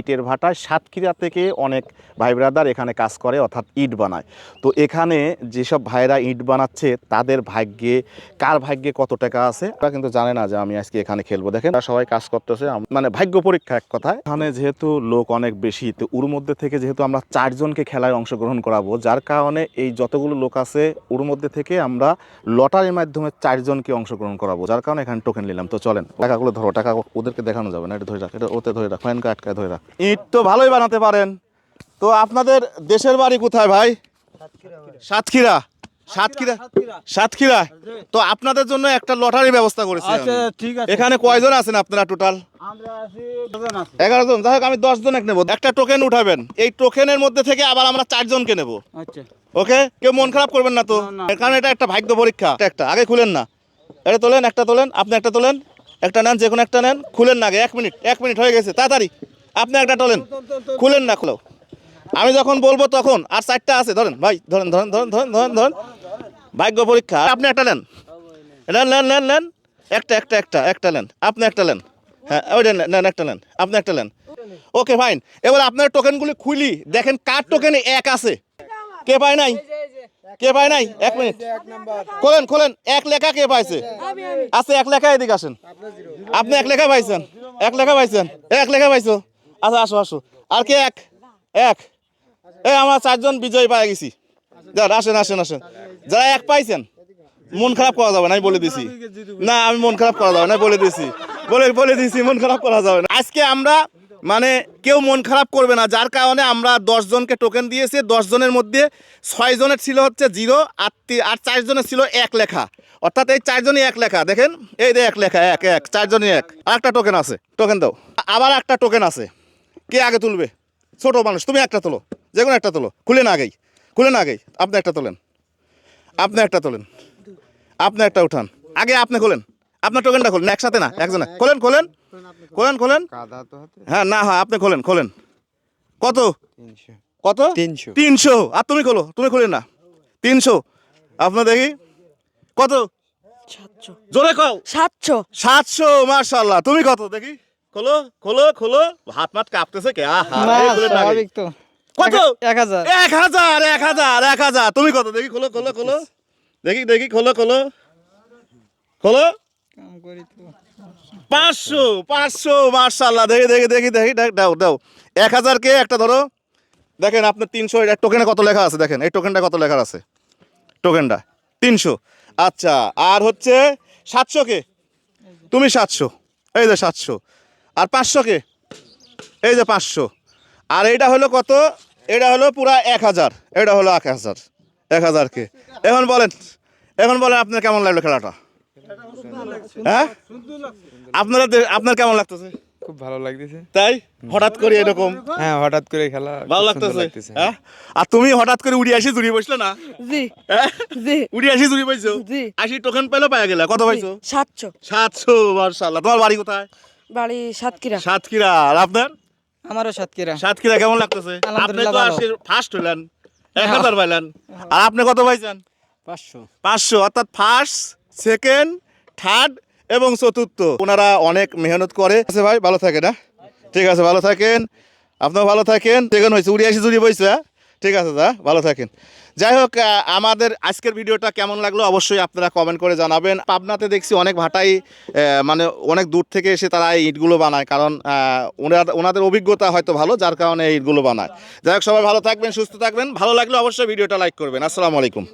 ইটের ভাটায় সাতক্ষীরা থেকে অনেক ভাই ব্রাদার এখানে কাজ করে, অর্থাৎ ইট বানায়। তো এখানে যেসব ভাইরা ইট বানাচ্ছে, তাদের ভাগ্যে, কার ভাগ্যে কত টাকা আছে? তারা কিন্তু জানে না যে আমি আজকে এখানে খেলব। দেখেন তারা সবাই কাজ করতেছে মানে ভাগ্য পরীক্ষা এক কথায়। এখানে যেহেতু লোক অনেক বেশি, তো ওর মধ্যে থেকে যেহেতু আমরা চারজনকে খেলায় অংশগ্রহণ করাবো, যার কারণে এই যতগুলো লোক আছে, ওর মধ্যে থেকে আমরা লটারির মাধ্যমে চারজনকে অংশগ্রহণ করাবো, যার কারণে এখানে টোকেন নিলাম। তো চলেন, টাকাগুলো ধরো, টাকা ওদেরকে দেখানো যাবে না, এটা ধরে রাখ, এটা ওতে ধরে রাখ ফ্যানকে আটকায় ধরে রাখ। ইট তো ভালোই বানাতে পারেন। তো আপনাদের দেশের বাড়ি কোথায় ভাই? সাতক্ষীরা। সাতক্ষীরা। সাতক্ষীরা। তো আপনাদের জন্য একটা লটারি ব্যবস্থা করেছি আচ্ছা এখানে কয়জন আছেন আপনারা টোটাল এগারো জন। যাই হোক আমি দশ জন এক নেব। একটা টোকেন উঠাবেন। এই টোকেনের মধ্যে থেকে আবার আমরা চারজনকে নেব। আচ্ছা। ওকে? কেউ মন খারাপ করবেন না তো। কারণ এটা একটা ভাগ্য পরীক্ষা। একটা। আগে খুলেন না। এটা তোলেন একটা তোলেন আপনি একটা তোলেন একটা নেন যে কোনো একটা নেন খুলেন না আগে। এক মিনিট এক মিনিট হয়ে গেছে। তাড়াতাড়ি। আপনি একটা তোলেন খুলেন না খুলো আমি যখন বলব তখন আর চারটা আছে ধরেন ভাই ধরেন ধরেন ধরেন ধরেন ধরেন ধরেন। ভাগ্য পরীক্ষা আপনি একটা নেন নেন নেন নেন নেন একটা একটা একটা একটা নেন আপনি একটা নেন হ্যাঁ ওইটা নেন নেন, একটা নেন আপনি একটা নেন ওকে ফাইন। এবার আপনার টোকেনগুলি খুলি দেখেন কার টোকেনে এক আছে। কে পায় নাই? কে পায় নাই? এক মিনিট। খোলেন খোলেন। এক লেখা কে পাইছে? আছে এক লেখা এদিকে আসেন। আপনি এক লেখা পাইছেন। এক লেখা পাইছেন। এক লেখা পাইছো। আচ্ছা আসো আসো। আর কে এক? এক? এই আমরা চারজন বিজয় পাই গেছি। যান, আসেন আসেন আসেন। যারা এক পাইছেন, মন খারাপ করা যাবে না, আমি বলে দিছি। না, আমি মন খারাপ করা যাবে না বলে দিছি। বলে বলে দিছি, মন খারাপ করা যাবে না। আজকে আমরা মানে কেউ মন খারাপ করবে না, যার কারণে আমরা দশ জনকে টোকেন দিয়েছি। দশ জনের মধ্যে ছয় জনের ছিল হচ্ছে জিরো আর আর চারজনের ছিল এক লেখা। অর্থাৎ এই চারজনই এক লেখা, দেখেন? এই এক লেখা, এক এক চারজনই এক। আর একটা টোকেন আছে টোকেন দাও। আবার একটা টোকেন আছে। কে আগে তুলবে? ছোট মানুষ তুমি একটা তোলো যে কোনো একটা তোলো খুলে না আগেই খুলে না আগেই আপনি একটা তোলেন আপনি একটা তোলেন আপনি একটা উঠান আগে আপনি খোলেন আপনার টোকেনটা খোলেন একসাথে না একজনে খোলেন খোলেন খোলেন খোলেন হ্যাঁ না হয় আপনি খোলেন খোলেন কত? কত? তিনশো। তিনশো আর তুমি খোলো তুমি খুলে না তিনশো আপনার দেখি কত? সাতশো। জোরে কও। সাতশো। সাতশো মার্শাল্লাহ তুমি কত দেখি। খোলো খোলো খোলো। হাত মাত কাঁপতেছে কে। তো। কত? এক হাজার। এক হাজার এক হাজার এক হাজার। তুমি কত? দেখি খোলো খোলো খোলো। দেখি দেখি খোলো খোলো। খোলো। পাঁচশো পাঁচশো মার্শাল্লাহ দেখি দেখি দেখি দেখি দেখ, দাও দাও। এক হাজার কে? একটা ধরো। দেখেন আপনার তিনশো এটা টোকেনে কত লেখা আছে? দেখেন এই টোকেনটা কত লেখা আছে? টোকেনটা তিনশো। আচ্ছা আর হচ্ছে সাতশো কে? তুমি সাতশো। এই যে সাতশো। আর পাঁচশো কে? এই যে পাঁচশো। আর এইটা হলো কত? এটা হলো পুরা এক হাজার। এটা হলো এক হাজার। এক হাজার কে? এখন বলেন এখন বলেন আপনার কেমন লাগল খেলাটা? হ্যাঁ? আপনারা আপনার কেমন লাগতেছে? খুব ভালো লাগতেছে। তাই? হঠাৎ করে এরকম? হ্যাঁ হঠাৎ করে খেলা ভালো লাগতেছে? হ্যাঁ? আর তুমি হঠাৎ করে উড়ি আসি জুড়ি বসলে না? জি। হ্যাঁ? জি। উড়ি আসি জুড়ি বসছো? জি। আসি টোকেন পেল পাওয়া গেলে। কত পাইছো? সাতশো। সাতশো মার্শাল্লাহ তোমার বাড়ি কোথায়? বাড়ি সাতক্ষীরা। সাতক্ষীরা। আর আপনার? আমারও সাতক্ষীরা। সাতক্ষীরা কেমন লাগতেছে? আপনি তো ভালো। আসি ফার্স্ট হইলেন। এক হাজার পাইলেন। আর আপনি কত পাইছেন? পাঁচশো। পাঁচশো। অর্থাৎ ফার্স্ট সেকেন্ড থার্ড এবং চতুর্থ। ওনারা অনেক মেহনত করে। আছে ভাই ভালো থাকে না ঠিক আছে ভালো থাকেন। আপনিও ভালো থাকেন। সেকেন্ড হয়েছে উড়ি আসি জুড়ি বইছে হ্যাঁ? ঠিক আছে, দা, ভালো থাকেন। যাই হোক আমাদের আজকের ভিডিওটা কেমন লাগল অবশ্যই আপনারা কমেন্ট করে জানাবেন। পাবনাতে দেখছি অনেক ভাটাই মানে অনেক দূর থেকে এসে তারা এই ইটগুলো বানায়, কারণ ওনাদের অভিজ্ঞতা হয়তো ভালো, যার কারণে এই ইটগুলো বানায়। যাই হোক, সবাই ভালো থাকবেন, সুস্থ থাকবেন। ভালো লাগলে অবশ্যই ভিডিওটা লাইক করবেন। আসসালামু আলাইকুম।